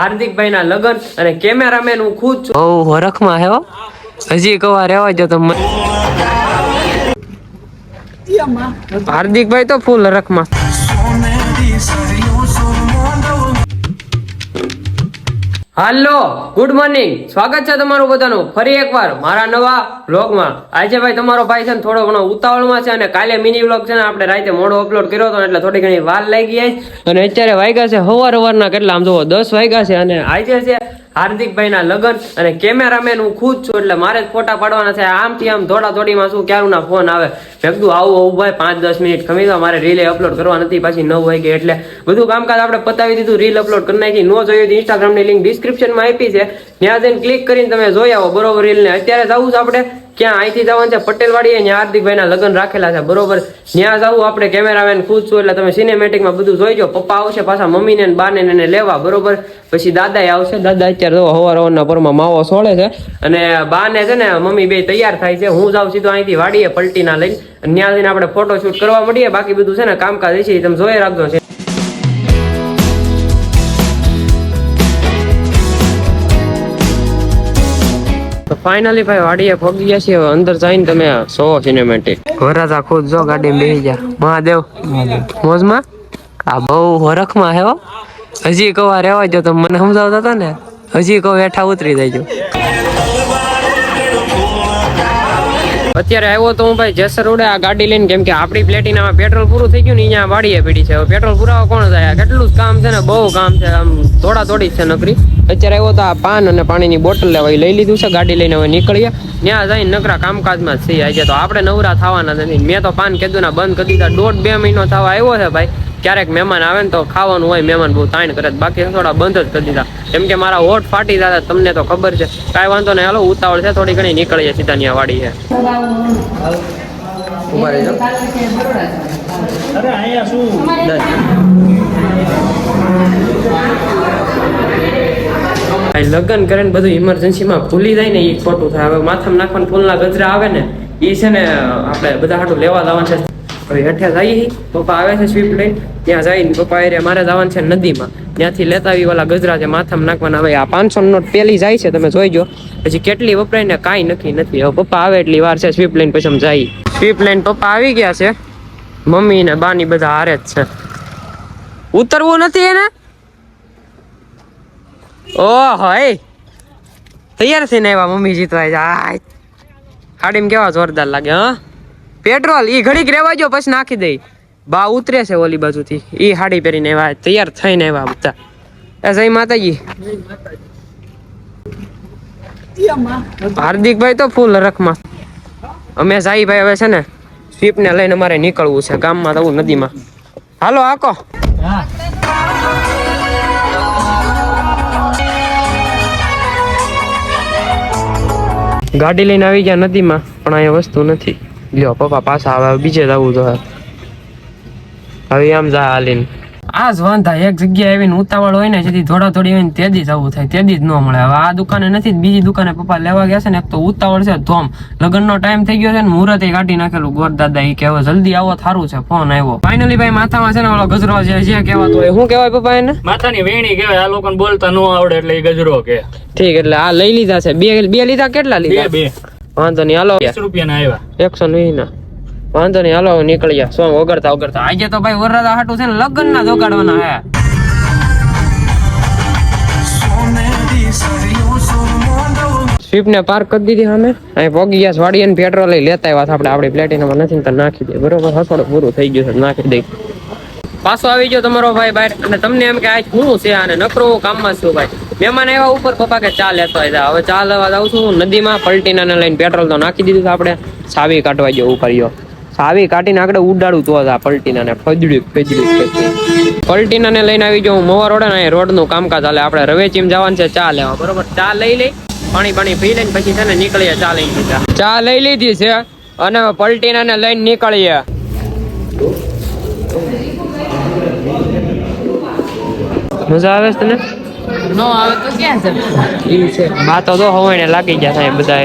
હાર્દિકભાઈ ના લગ્ન અને કેમેરામેન હું ખુદ છું. બહુ હરખમાં હે હો. હજી કવા રહેવા જો તમે. હાર્દિકભાઈ તો ફૂલ હરખમાં. હાલો ગુડ મોર્નિંગ સ્વાગત છે તમારું બધાનું. ફરી એકવાર મારા નવા વ્લોગમાં આજે ભાઈ તમારો ભાઈ છે ને થોડો ઘણો ઉતાવળમાં છે અને કાલે મિની વ્લોગ છે ને આપણે રાતે મોડો અપલોડ કર્યો હતો એટલે થોડી ઘણી વાર લાગી ગઈ અને અત્યારે વાગ્યા છે હવાર હવારના કેટલા આમ જુઓ, દસ વાગ્યા છે અને આજે છે હાર્દિકભાઈ ના લગ્ન અને કેમેરામેન હું ખુદ છું એટલે મારે જ ફોટા પાડવાના છે. આમથી આમ થોડા થોડીમાં શું ક્યારું ના ફોન આવે? મેં કીધું આવું આવું ભાઈ, પાંચ દસ મિનિટ. ખમી દો મારે રીલે અપલોડ કરવા નથી, પાછી નવ વાગે એટલે બધું કામકાજ આપણે પતાવી દીધું રીલ અપલોડ કરી નાખી. ન જોયું તો ઇન્સ્ટાગ્રામની લિંક ડિસ્ક્રિપ્શનમાં આપી છે. ત્યાં જઈને ક્લિક કરીને તમે જોઈ આવો બરોબર રીલ ને. અત્યારે જવું છે આપણે ક્યાં અહીંથી જવાનું છે? પટેલવાડી ત્યાં હાર્દિકભાઈના લગ્ન રાખેલા છે. બરોબર? ત્યાં જવું આપણે કેમેરામેન ખુદ છું, એટલે તમે સિનેમેટિકમાં બધું જોઈ જો પપ્પા આવશે પાછા મમ્મીને બાને એને લેવા, બરોબર? પછી દાદા આવશે. દાદા અત્યારે જો હવાર હવારના પરમાં માવો સોળે છે. અને બાને છે ને, મમ્મી બે તૈયાર થાય છે. હું જાઉં સીધો અહીંથી વાડીએ પલટીના લઈને. ત્યાં જઈને આપણે ફોટો શૂટ કરવા મળીએ. બાકી બધું છે ને કામકાજ છે તમે જોઈ રાખજો. છે તો ફાઇનલી ભાઈ વાડીએ પહોંચી ગયા છીએ. અંદર જઈને તમે સો સિનેમેટિક વરાતા ખુદ જો ગાડી બેસી જા મહાદેવ મોજમાં? આ બહુ હરખમાં હે હો. હજી કવા રહેવા જો તમે મને સમજાવતા હતા ને. હજી કહો હેઠા ઉતરી જજો અત્યારે આવ્યો તો હું ભાઈ જેસર ઉડે આ ગાડી લઈને કેમ કે આપણી પ્લેટિનામાં પેટ્રોલ પૂરું થઈ ગયું ને અહીંયા વાડીએ પીડી છે. પેટ્રોલ પુરાવા કોણ થાય? કેટલું જ કામ છે ને બહુ કામ છે. આમ થોડા થોડી છે નકરી. અત્યારે આવ્યો તો આ પાન અને પાણીની બોટલ લેવા લઈ લીધું છે ગાડી લઈને હવે નીકળીએ. ત્યાં જઈને નકરા કામકાજમાં જ છીએ. છે તો આપણે નવરા થવાના નથી. મેં તો પાન કીધું ના બંધ કરી દીધા. દોઢ બે મહિનો થવા આવ્યો છે ભાઈ. ક્યારેક મહેમાન આવે ને તો ખાવાનું હોય મહેમાન બહુ તાણ કરે બાકી થોડા બંધ જ કરી દીધા. કેમ કે મારા હોઠ ફાટી જતા તમને તો ખબર છે. કાંઈ વાંધો નહીં. હાલો ઉતાવળ છે થોડી ઘણી નીકળીએ સીધા ત્યાં વાડી છે ઊભા રહેજો. આ લગ્ન કરે ને બધું ઇમરજન્સીમાં ભૂલી જાય ને એ ખોટું થાય. હવે માથામાં નાખવાનું ફૂલના ગજરા આવે ને એ છે ને આપણે બધા હાટું લેવા જવાનું છે. હવે હેઠે જઈએ પપ્પા આવે છે સ્વીપ લઈને. ત્યાં જઈને પપ્પા એરે મારે જવાનું છે નદીમાં. ત્યાંથી લેતા આવી ઓલા ગજરા છે માથામાં નાખવાના. હવે આ પાંચસો નોટ પેલી જાય છે, તમે જોઈજો પછી કેટલી વપરાય ને કાંઈ નક્કી નથી. હવે પપ્પા આવે એટલી વાર છે સ્વીપ લઈને, પછી જઈએ. સ્વીપ લઈને પપ્પા આવી ગયા છે. મમ્મી ને બાની બધા હારે જ છે. ઉતરવું નથી એને? ઓહો, એ. તૈયાર થઈને આવ્યા મમ્મી જીતવા જાય ગાડીમાં કેવા જોરદાર લાગે, હા? પેટ્રોલ, ઈ ઘડીક રેવા જો પછી નાખી દઈ બા ઉતરે છે ઓલી બાજુથી. ઈ હાડી પહેરીને આવ્યા તૈયાર થઈને આવ્યા બધા. એ જય માતાજી. હાર્દિકભાઈ તો ફૂલ રખમાં. અમે સાઈ ભાઈ હવે છે ને સ્વીપ ને લઈને અમારે નીકળવું છે. ગામમાં જવું નદીમાં. હાલો, આકો. ગાડી લઈને આવી ગયા નદીમાં, પણ અહીંયા વસ્તુ નથી. લ્યો, પપ્પા પાછા આવે, બીજે જવું તો હવે આમ જા હાલીને. આ જ વાંધા એક જગ્યાએ આવીને ઉતાવળ હોય ને જેથી થોડા થોડી હોય ને તેદી જવું થાય તેદી જ ન મળે. હવે આ દુકાને નથી બીજી દુકાને પપ્પા લેવા ગયા છે ને એક તો ઉતાવળ છે ધોમ. લગ્નનો ટાઈમ થઈ ગયો છે ને મુહૂર્તે કાઢી નાખેલું. ગોર દાદા એ કહેવાય જલ્દી આવો થારું છે ફોન આવ્યો. ફાઇનલી ભાઈ માથામાં છે ને ઓલો ગજરો જે જે કહેવાતો હોય શું કહેવાય પપ્પા એને? માથાની વેણી કહેવાય આ લોકોને બોલતા ન આવડે એટલે એ ગજરો કે ઠીક એટલે આ લઈ લીધા છે. બે બે લીધા કેટલા લીધા? બે. વાંધો નહીં હાલો. વીસ રૂપિયાના આવ્યા. એકસો વીસ ના વાંધો નહીં હાલો નીકળી ગયા સોમ ઓગળતા વગરતા? આજે તો ભાઈ વરરાજા હાટું છે ને લગ્ન ના જોગાડવાના હે. સ્વીપ ને પાર્ક કરી દીધી અમે અહીં પોગી ગયા વાડી અને પેટ્રોલ લઈ લેતા આવ્યા આપણે. આપણી પ્લેટિનામાં નથી તો નાખી દે. બરોબર હસોડો પૂરું થઈ ગયું છે નાખી દઈ પાછો આવી ગયો તમારો ભાઈ બહાર. અને તમને એમ કે આ શું છે અને નકરો કામમાં છું ભાઈ? મહેમાન આવ્યા ઉપર પપ્પા કે ચા લેતો આવ્યા હવે ચા લેવા જાઉં છું. નદીમાં પલટીના લઈને પેટ્રોલ તો નાખી દીધું આપણે. સાવી કાઢવા ઉપર કર્યો સાવી કાઢીને આગળ ઉડાડું તો આ પલટીના ને ફજડ્યું ફજડ્યું પલટીના ને લઈને આવી જાઉં મોવા રોડ ને રોડનું કામકાજ હાલે. આપણે રવેચીમ જવાનું છે ચા લેવા. બરોબર? ચા લઈ લઈ પાણી પાણી પી લઈને પછી છે ને નીકળીએ ચા લઈ સીધા. ચા લઈ લીધી છે અને પલટીના ને લઈને નીકળીએ. મજા આવે છે તને? નો આવે તો ક્યાં ઈ છે. બા તો જો હવાઈને લાગી ગયા થાય બધા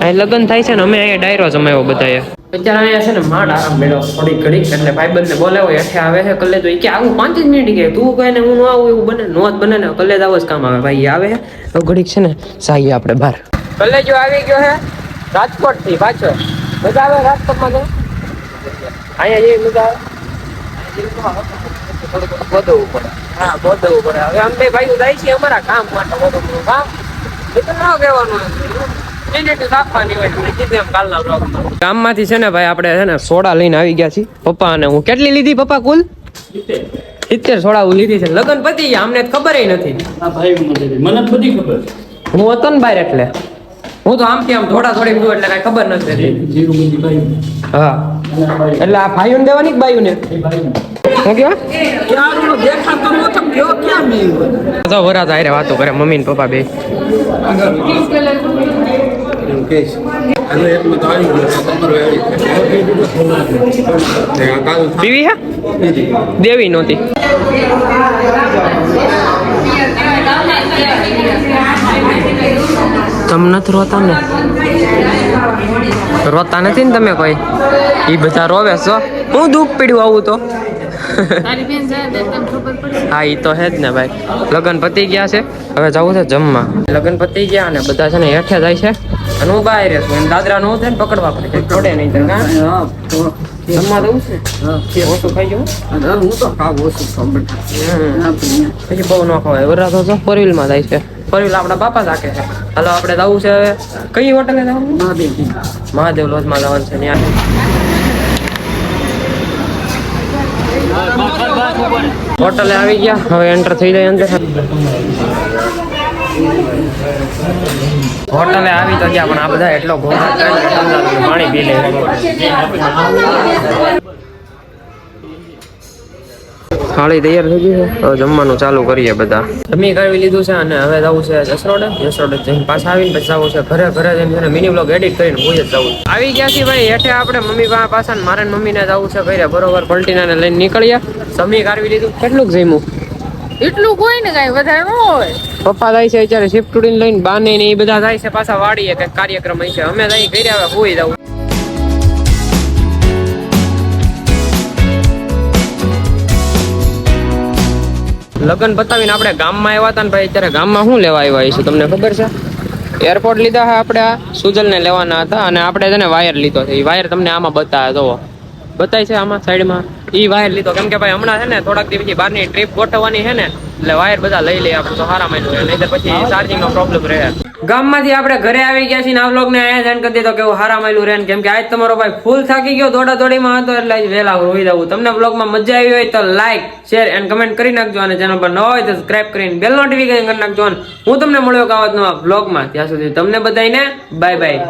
અહીં લગ્ન થાય છે ને અમે અહીંયા ડાયરો જમાયો બધાએ અત્યારે અહીંયા છે ને માંડ આરામ મેળવો થોડી ઘડીક એટલે ભાઈબંધ ને બોલાવો હેઠે આવે છે, કલે તો ઈ કે, આવું પાંચ જ મિનિટ કે, તું કહે ને હું ન આવું એવું બને, નો જ બને ને કલે જ આવો જ કામ આવે. ભાઈ ઈ આવે છે. તો ઘડીક છે ને સાઈએ આપણે બહાર. કલે જો આવી ગયો છે રાજકોટથી પાછો. મજા આવે રાજકોટમાં તો? અહીંયા જેવી મજા આવે? થોડુંક ગોદવવું પડે હા ગોદવવું પડે હવે અમે બે ભાઈઓ જાય છે અમારા કામ માટે ગોદવવું કામ એ તો ન કહેવાનું? ગામમાંથી છે ને ભાઈ આપણે છે ને સોડા લઈને આવી ગયા છીએ. પપ્પા અને હું કેટલી લીધી પપ્પા કુલ? સિત્તેર સોડા હું લીધી છે. લગન પતી ગયા અમને તો ખબર નથી. મને બધી ખબર હું હતો ને બહાર એટલે. હું તો આમથી આમ થોડા થોડી જોઉં એટલે કઈ ખબર નથી હા. એટલે આ ભાઈઓને દેવાની કે ને. શું કેવા? આયરે વાતો કરે મમ્મી ને પપ્પા બે. પીવી હે દેવી નહોતી તમ નથી રોતા ને રોતા નથી ને તમે કોઈ એ બધા રોવે છો હું દુઃખ પીડ્યું આવું તો ને હા એ તો હે જ ને ભાઈ. લગ્ન પતી ગયા છે. હવે જવું છે જમવા. લગન પતી ગયા અને બધા છે ને હેઠે જાય છે. અને હું બહાર છું. દાદરા નું છે ને પકડવા પડે છોડે નહીં તો. કાં? જમવા દઉં છે? ઓછું ખાઈ જવું? પછી બહુ ન ખવાય. વરા તો જો ફોર વ્હીલમાં જાય છે. ફોર વ્હીલ આપણા બાપા રાખે છે. હાલો આપણે જવું છે હવે. કઈ હોટલે જવાનું? મહાદેવ લોજમાં જવાનું છે ત્યાં હોટલે આવી ગયા. હવે એન્ટર થઈ જાય અંદર. હોટલે આવી તો ગયા, પણ આ બધા એટલો ઘોંઘાટ પાણી પી લે. થાળી તૈયાર થઈ ગઈ છે. હવે જમવાનું ચાલુ કરીએ બધા. જમી કાઢી લીધું છે અને હવે જવું છે જસરોડે. જસરોડે જઈને પાછા આવીને પછી જવું છે ઘરે ઘરે જઈને મિની બ્લોગ એડિટ કરીને ભૂજ જ જવું આવી ગયા છીએ ભાઈ હેઠે આપણે મમ્મી પાસે પાછા મારે ને મમ્મીને જવું છે ઘરે બરોબર પલટીને લઈને નીકળ્યા જમી કાઢી લીધું. કેટલું જમ્યું? એટલું કોઈ ને કઈ વધારે ન હોય. પપ્પા જાય છે અત્યારે શિફ્ટ ઉડીને લઈને બાને ને એ બધા જાય છે પાછા વાડીએ કંઈક કાર્યક્રમ હશે અમે જાય ઘરે હવે હોઈ જવું લગ્ન બતાવીને આપણે ગામમાં આવ્યા હતા ને ભાઈ, અત્યારે ગામમાં શું લેવા આવ્યા છે તમને ખબર છે? એરપોર્ટ લીધા હા આપણે સુજલને લેવાના હતા અને આપણે છે ને વાયર લીધો છે. એ વાયર તમને આમાં બતાવે તો બતાય છે આમાં સાઈડમાં એ વાયર લીધો. કેમ કે ભાઈ હમણાં છે ને થોડાક દી બહારની ટ્રીપ ગોઠવવાની છે ને વાયર બધા લઈ લઈએ આપણે તો સારા માન્યું રહે નહીં પછી ચાર્જિંગ નો પ્રોબ્લેમ રહે. ગામમાંથી આપણે ઘરે આવી ગયા છીએ ને આ vlog ને અહીંયા જાણ કરી દીધો કેવું હારા માયલું રહે કેમ કે આજ તમારો ભાઈ ફૂલ થાકી ગયો દોડા દોડીમાં હતો એટલે આજ વહેલા રોઈ દઉં તમને vlogમાં મજા આવી હોય તો લાઈક શેર એન્ડ કમેન્ટ કરી નાખજો અને ચેનલ પર ન હોય તો સબસ્ક્રાઈબ કરીને બેલ નોટિફિકેશન કરી નાખજો. હું તમને મળ્યો કાવત નવા માં ત્યાં સુધી તમને બધાને બાય બાય